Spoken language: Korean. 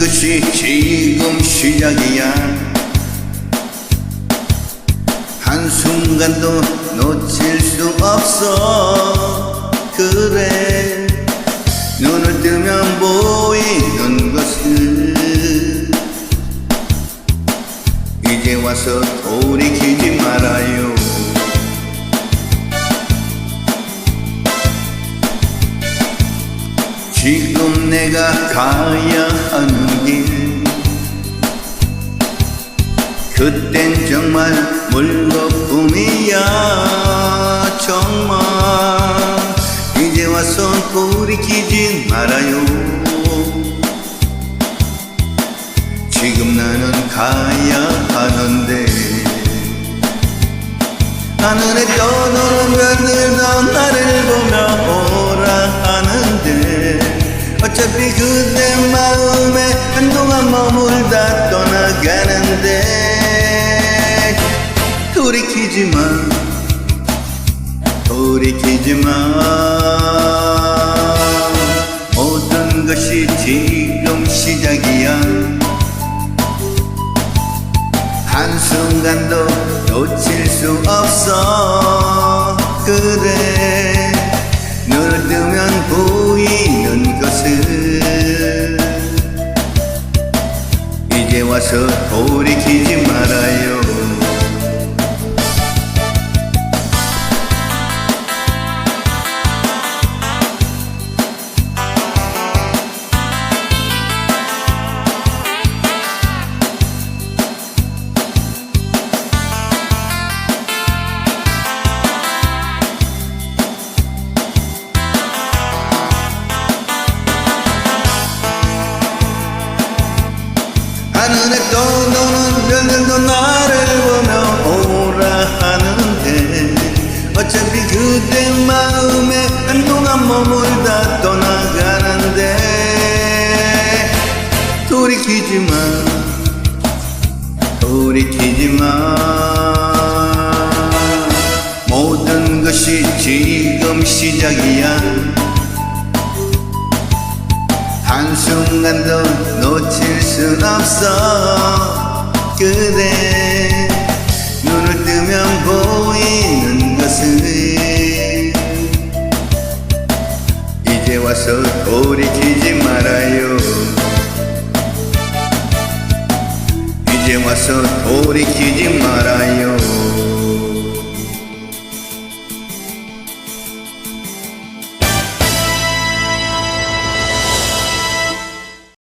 것이 지금 시작이야. 한순간도 놓칠 수 없어. 그래. 눈을 뜨면 보이는 것을. 이제 와서 돌이키지 말아요 지금 내가 가야 하는 길. 그땐 정말 물거품이야 정말. 이제 와서 돌이키지 말아요. 지금 나는 가야 하는데. 하늘에 별 어차피 그대 마음에 한동안 머물다 떠나가는데 돌이키지 마. 돌이키지 마. 모든 것이 지금 시작이야? 한순간도 놓칠 수 없어. 그래 와서 돌이키지 말아요 하늘에 떠도는 별들도 나를 보며 오라 하는데 어차피 그대 마음에 한동안 머물다 떠나가는데 돌이키지 마 돌이키지 마. 모든 것이 지금 시작이야 한순간도 놓칠 순 없어. 그대 눈을 뜨면 보이는 것을. 이제 와서 돌이키지 말아요. 이제 와서 돌이키지 말아요